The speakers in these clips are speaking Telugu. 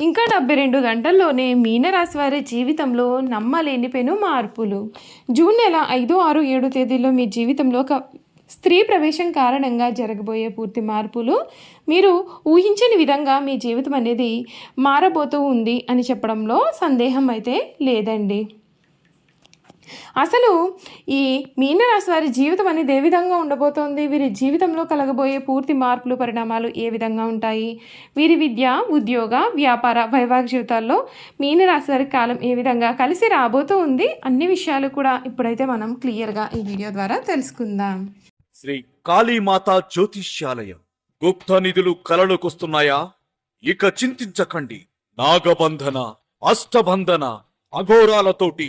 ఇంకా డెబ్బై రెండు గంటల్లోనే మీనరాశి వారి జీవితంలో నమ్మలేని పెను మార్పులు. జూన్ నెల ఐదు ఆరు ఏడు తేదీల్లో మీ జీవితంలో ఒక స్త్రీ ప్రవేశం కారణంగా జరగబోయే పూర్తి మార్పులు. మీరు ఊహించని విధంగా మీ జీవితం అనేది మారబోతూ ఉంది అని చెప్పడంలో సందేహం అయితే లేదండి. అసలు ఈ మీనరాశి వారి జీవితం అనేది ఏ విధంగా ఉండబోతోంది? వీరి జీవితంలో కలగబోయే పూర్తి మార్పులు పరిణామాలు ఏ విధంగా ఉంటాయి? వీరి విద్య ఉద్యోగ వ్యాపార వైవాహిక జీవితాల్లో మీనరాశి వారి కాలం ఏ విధంగా కలిసి రాబోతూ ఉంది అన్ని విషయాలు కూడా ఇప్పుడైతే మనం క్లియర్గా ఈ వీడియో ద్వారా తెలుసుకుందాం. శ్రీ కాళీమాత జ్యోతిష్యాలయం గుప్త నిధులు కలలోకొస్తున్నాయా? ఇక చింతించకండి. నాగబంధన అష్టబంధన అఘోరాలతోటి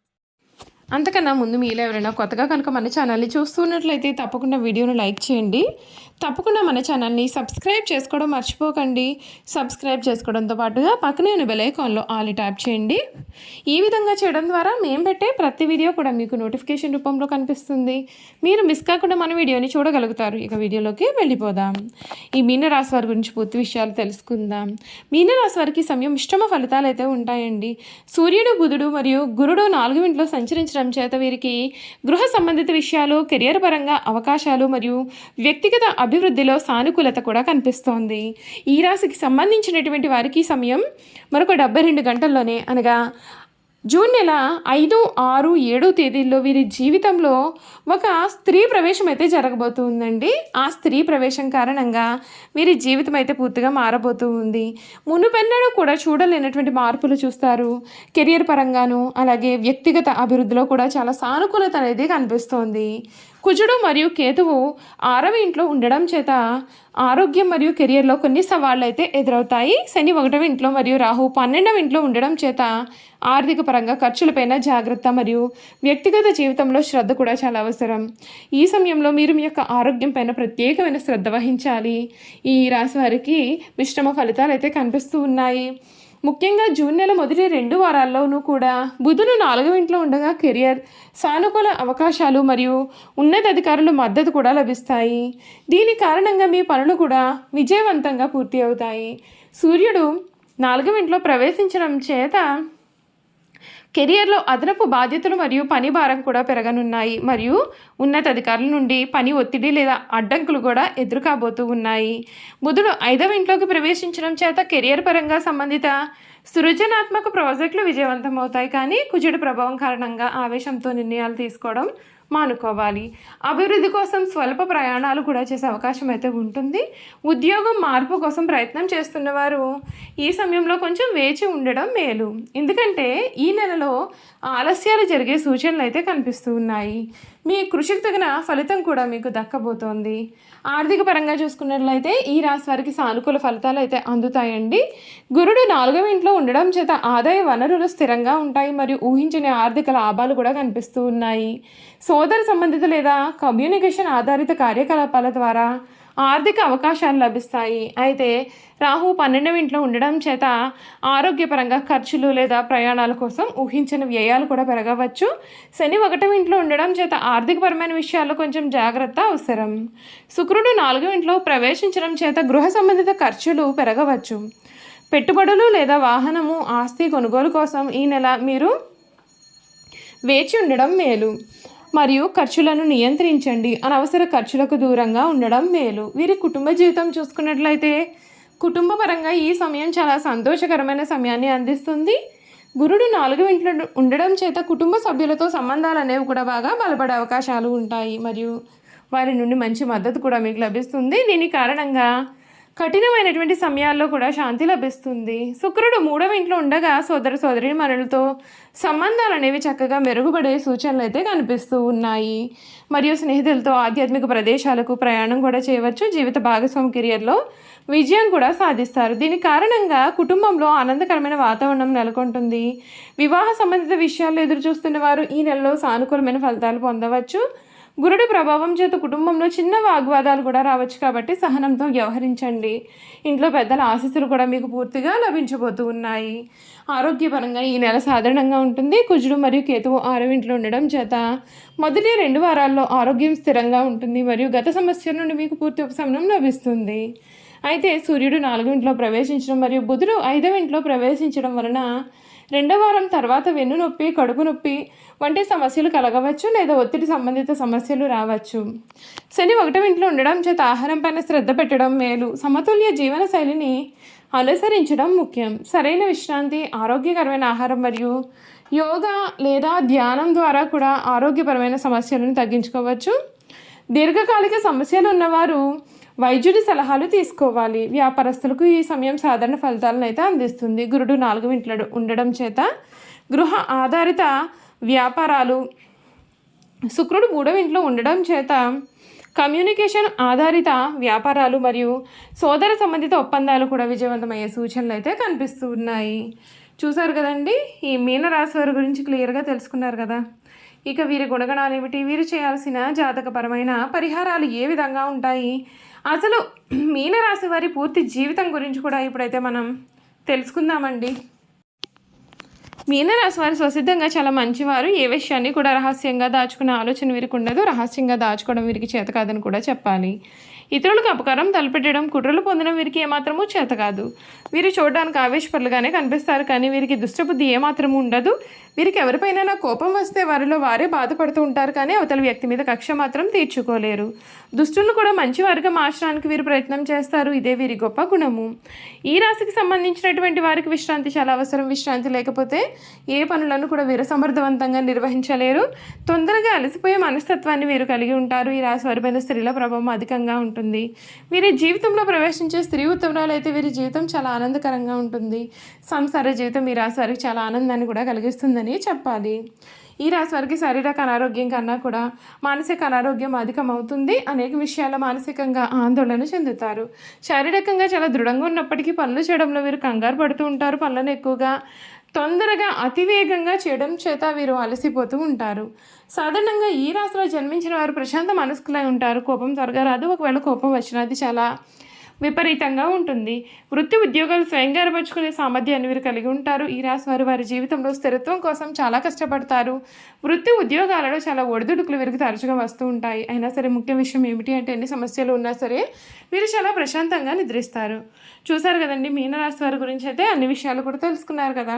అంతకన్నా ముందు మీలో ఎవరైనా కొత్తగా కనుక మన ఛానల్ని చూస్తున్నట్లయితే తప్పకుండా వీడియోను లైక్ చేయండి. తప్పకుండా మన ఛానల్ని సబ్స్క్రైబ్ చేసుకోవడం మర్చిపోకండి. సబ్స్క్రైబ్ చేసుకోవడంతో పాటుగా పక్కనే ఉన్న బెల్ ఆల్ ట్యాప్ చేయండి. ఈ విధంగా చేయడం ద్వారా మేము పెట్టే ప్రతి వీడియో కూడా మీకు నోటిఫికేషన్ రూపంలో కనిపిస్తుంది. మీరు మిస్ కాకుండా మన వీడియోని చూడగలుగుతారు. ఇక వీడియోలోకి వెళ్ళిపోదాం. ఈ మీనరాశి వారి గురించి పూర్తి విషయాలు తెలుసుకుందాం. మీనరాశి వారికి సమయం మిశ్రమ ఫలితాలు అయితే ఉంటాయండి. సూర్యుడు బుధుడు మరియు గురుడు నాలుగు ఇంట్లో సంచరించడం చేత వీరికి గృహ సంబంధిత విషయాలు కెరియర్ పరంగా అవకాశాలు మరియు వ్యక్తిగత అభివృద్ధిలో సానుకూలత కూడా కనిపిస్తోంది. ఈ రాశికి సంబంధించినటువంటి వారికి సమయం మరొక డెబ్బై రెండు గంటల్లోనే అనగా జూన్ నెల ఐదు ఆరు ఏడు తేదీల్లో వీరి జీవితంలో ఒక స్త్రీ ప్రవేశం అయితే జరగబోతుందండి. ఆ స్త్రీ ప్రవేశం కారణంగా వీరి జీవితం అయితే పూర్తిగా మారబోతూ ఉంది మునుపెన్నడూ కూడా చూడలేనటువంటి మార్పులు చూస్తారు. కెరియర్ పరంగాను అలాగే వ్యక్తిగత అభివృద్ధిలో కూడా చాలా సానుకూలత అనేది కనిపిస్తోంది. కుజుడు మరియు కేతువు ఆరవ ఇంట్లో ఉండడం చేత ఆరోగ్యం మరియు కెరియర్లో కొన్ని సవాళ్ళు అయితే ఎదురవుతాయి. శని ఒకటవ ఇంట్లో మరియు రాహు పన్నెండవ ఇంట్లో ఉండడం చేత ఆర్థిక పరంగా ఖర్చులపైన జాగ్రత్త మరియు వ్యక్తిగత జీవితంలో శ్రద్ధ కూడా చాలా అవసరం. ఈ సమయంలో మీరు మీ యొక్క ఆరోగ్యం పైన ప్రత్యేకమైన శ్రద్ధ వహించాలి. ఈ రాశి వారికి మిశ్రమ ఫలితాలు అయితే కనిపిస్తూ ఉన్నాయి. ముఖ్యంగా జూన్ నెల మొదటి రెండు వారాల్లోనూ కూడా బుధుడు నాలుగవ ఇంట్లో ఉండగా కెరియర్ సానుకూల అవకాశాలు మరియు ఉన్నతాధికారుల మద్దతు కూడా లభిస్తాయి. దీని కారణంగా మీ పనులు కూడా విజయవంతంగా పూర్తి అవుతాయి. సూర్యుడు నాలుగవ ఇంట్లో ప్రవేశించడం చేత కెరియర్లో అదనపు బాధ్యతలు మరియు పని భారం కూడా పెరగనున్నాయి. మరియు ఉన్నతాధికారుల నుండి పని ఒత్తిడి లేదా అడ్డంకులు కూడా ఎదురుకాబోతూ ఉన్నాయి. బుధుడు ఐదవ ఇంట్లోకి ప్రవేశించడం చేత కెరియర్ పరంగా సంబంధిత సృజనాత్మక ప్రాజెక్టులు విజయవంతం అవుతాయి. కానీ కుజుడు ప్రభావం కారణంగా ఆవేశంతో నిర్ణయాలు తీసుకోవడం మానుకోవాలి. అభివృద్ధి కోసం స్వల్ప ప్రయాణాలు కూడా చేసే అవకాశం అయితే ఉంటుంది. ఉద్యోగం మార్పు కోసం ప్రయత్నం చేస్తున్నవారు ఈ సమయంలో కొంచెం వేచి ఉండడం మేలు. ఎందుకంటే ఈ నెలలో ఆలస్యాలు జరిగే సూచనలు అయితే కనిపిస్తూ ఉన్నాయి. మీ కృషికి తగిన ఫలితం కూడా మీకు దక్కబోతోంది. ఆర్థిక పరంగా చూసుకున్నట్లయితే ఈ రాశి వారికి సానుకూల ఫలితాలు అయితే అందుతాయండి. గురుడు నాలుగవ ఇంట్లో ఉండడం చేత ఆదాయ వనరులు స్థిరంగా ఉంటాయి మరియు ఊహించని ఆర్థిక లాభాలు కూడా కనిపిస్తూ ఉన్నాయి. సోదర సంబంధిత లేదా కమ్యూనికేషన్ ఆధారిత కార్యకలాపాల ద్వారా ఆర్థిక అవకాశాలు లభిస్తాయి. అయితే రాహు పన్నెండవ ఇంట్లో ఉండడం చేత ఆరోగ్యపరంగా ఖర్చులు లేదా ప్రయాణాల కోసం ఊహించిన వ్యయాలు కూడా పెరగవచ్చు. శని ఒకటవ ఇంట్లో ఉండడం చేత ఆర్థికపరమైన విషయాల్లో కొంచెం జాగ్రత్త అవసరం. శుక్రుడు నాలుగవ ఇంట్లో ప్రవేశించడం చేత గృహ సంబంధిత ఖర్చులు పెరగవచ్చు. పెట్టుబడులు లేదా వాహనము ఆస్తి కొనుగోలు కోసం ఈ నెల మీరు వేచి ఉండడం మేలు. మరియు ఖర్చులను నియంత్రించండి. అనవసర ఖర్చులకు దూరంగా ఉండడం మేలు. వీరి కుటుంబ జీవితం చూసుకున్నట్లయితే కుటుంబపరంగా ఈ సమయం చాలా సంతోషకరమైన సమయాన్ని అందిస్తుంది. గురుడు నాలుగు ఇంట్లో ఉండడం చేత కుటుంబ సభ్యులతో సంబంధాలు అనేవి కూడా బాగా బలపడే అవకాశాలు ఉంటాయి. మరియు వారి నుండి మంచి మద్దతు కూడా మీకు లభిస్తుంది. దీని కారణంగా కఠినమైనటువంటి సమయాల్లో కూడా శాంతి లభిస్తుంది. శుక్రుడు మూడవ ఇంట్లో ఉండగా సోదర సోదరి మనులతో సంబంధాలు అనేవి చక్కగా మెరుగుపడే సూచనలు అయితే కనిపిస్తూ ఉన్నాయి. మరియు స్నేహితులతో ఆధ్యాత్మిక ప్రదేశాలకు ప్రయాణం కూడా చేయవచ్చు. జీవిత భాగస్వామి కెరియర్లో విజయం కూడా సాధిస్తారు. దీని కారణంగా కుటుంబంలో ఆనందకరమైన వాతావరణం నెలకొంటుంది. వివాహ సంబంధిత విషయాల్లో ఎదురు చూస్తున్న వారు ఈ నెలలో సానుకూలమైన ఫలితాలు పొందవచ్చు. గురుడి ప్రభావం చేత కుటుంబంలో చిన్న వాగ్వాదాలు కూడా రావచ్చు కాబట్టి సహనంతో వ్యవహరించండి. ఇంట్లో పెద్దల ఆశీస్సులు కూడా మీకు పూర్తిగా లభించబోతూ ఉన్నాయి. ఆరోగ్యపరంగా ఈ నెల సాధారణంగా ఉంటుంది. కుజుడు మరియు కేతువు ఆరో ఇంట్లో ఉండడం చేత మొదటి రెండు వారాల్లో ఆరోగ్యం స్థిరంగా ఉంటుంది మరియు గత సమస్యల నుండి మీకు పూర్తి ఉపశమనం లభిస్తుంది. అయితే సూర్యుడు నాలుగు ఇంట్లో ప్రవేశించడం మరియు బుధుడు ఐదవ ఇంట్లో ప్రవేశించడం వలన రెండో వారం తర్వాత వెన్ను నొప్పి కడుపు నొప్పి వంటి సమస్యలు కలగవచ్చు లేదా ఒత్తిడి సంబంధిత సమస్యలు రావచ్చు. శని ఒకటో ఇంట్లో ఉండడం చేత ఆహారం పైన శ్రద్ధ పెట్టడం మేలు. సమతుల్య జీవన శైలిని అనుసరించడం ముఖ్యం. సరైన విశ్రాంతి ఆరోగ్యకరమైన ఆహారం మరియు యోగా లేదా ధ్యానం ద్వారా కూడా ఆరోగ్యపరమైన సమస్యలను తగ్గించుకోవచ్చు. దీర్ఘకాలిక సమస్యలు ఉన్నవారు వైద్యుడి సలహాలు తీసుకోవాలి. వ్యాపారస్తులకు ఈ సమయం సాధారణ ఫలితాలను అయితే అందిస్తుంది. గురుడు నాలుగు ఇంట్లో ఉండడం చేత గృహ ఆధారిత వ్యాపారాలు శుక్రుడు మూడవ ఇంట్లో ఉండడం చేత కమ్యూనికేషన్ ఆధారిత వ్యాపారాలు మరియు సోదర సంబంధిత ఒప్పందాలు కూడా విజయవంతమయ్యే సూచనలు అయితే కనిపిస్తూ ఉన్నాయి చూసారు కదండి? ఈ మీనరాశి వారి గురించి క్లియర్గా తెలుసుకున్నారు కదా? ఇక వీరి గుణగణాలు ఏమిటి వీరు చేయాల్సిన జాతకపరమైన పరిహారాలు ఏ విధంగా ఉంటాయి? అసలు మీనరాశి వారి పూర్తి జీవితం గురించి కూడా ఇప్పుడైతే మనం తెలుసుకుందామండి. మీనరాశి వారు స్వసిద్ధంగా చాలా మంచివారు. ఏ విషయాన్ని కూడా రహస్యంగా దాచుకునే ఆలోచన వీరికి ఉండదు. రహస్యంగా దాచుకోవడం వీరికి చేత కాదని కూడా చెప్పాలి. ఇతరులకు అపకారం తలపెట్టడం కుట్రలు పొందడం వీరికి ఏమాత్రమూ చేత కాదు. వీరు చూడడానికి ఆవేశపరులుగానే కనిపిస్తారు. కానీ వీరికి దుష్టబుద్ధి ఏమాత్రము ఉండదు. వీరికి ఎవరిపైనైనా కోపం వస్తే వారిలో వారే బాధపడుతూ ఉంటారు కానీ అవతల వ్యక్తి మీద కక్ష మాత్రం తీర్చుకోలేరు. దుష్టులను కూడా మంచి వర్గం ఆశ్రానికి వీరు ప్రయత్నం చేస్తారు. ఇదే వీరి గొప్ప గుణము. ఈ రాశికి సంబంధించినటువంటి వారికి విశ్రాంతి చాలా అవసరం. విశ్రాంతి లేకపోతే ఏ పనులను కూడా వీరు సమర్థవంతంగా నిర్వహించలేరు. తొందరగా అలసిపోయే మనస్తత్వాన్ని వీరు కలిగి ఉంటారు. ఈ రాశి వారిపైన స్త్రీల ప్రభావం అధికంగా ఉంటుంది. వీరి జీవితంలో ప్రవేశించే స్త్రీ ఉత్తమరాలు అయితే వీరి జీవితం చాలా ఆనందకరంగా ఉంటుంది. సంసార జీవితం ఈ రాశి వారికి చాలా ఆనందాన్ని కూడా కలిగిస్తుంది ఉంటుందని చెప్పాలి. ఈ రాశి వారికి శారీరక అనారోగ్యం కన్నా కూడా మానసిక అనారోగ్యం అధికమవుతుంది. అనేక విషయాల మానసికంగా ఆందోళన చెందుతారు. శారీరకంగా చాలా దృఢంగా ఉన్నప్పటికీ పనులు చేయడంలో వీరు కంగారు పడుతూ ఉంటారు. పనులను ఎక్కువగా తొందరగా అతివేగంగా చేయడం చేత వీరు అలసిపోతూ ఉంటారు. సాధారణంగా ఈ రాశిలో జన్మించిన వారు ప్రశాంత మనస్కులై ఉంటారు. కోపం త్వరగా రాదు ఒకవేళ కోపం వచ్చినా అది చాలా విపరీతంగా ఉంటుంది. వృత్తి ఉద్యోగాలు స్వయంగా ఏర్పరచుకునే సామర్థ్యాన్ని వీరు కలిగి ఉంటారు. ఈ రాశి వారు వారి జీవితంలో స్థిరత్వం కోసం చాలా కష్టపడతారు. వృత్తి ఉద్యోగాలలో చాలా ఒడిదుడుకులు వీరికి తరచుగా వస్తూ ఉంటాయి. అయినా సరే ముఖ్య విషయం ఏమిటి అంటే ఎన్ని సమస్యలు ఉన్నా సరే వీరు చాలా ప్రశాంతంగా నిద్రిస్తారు. చూసారు కదండి మీనరాశి వారి గురించి అయితే అన్ని విషయాలు కూడా తెలుసుకున్నారు కదా.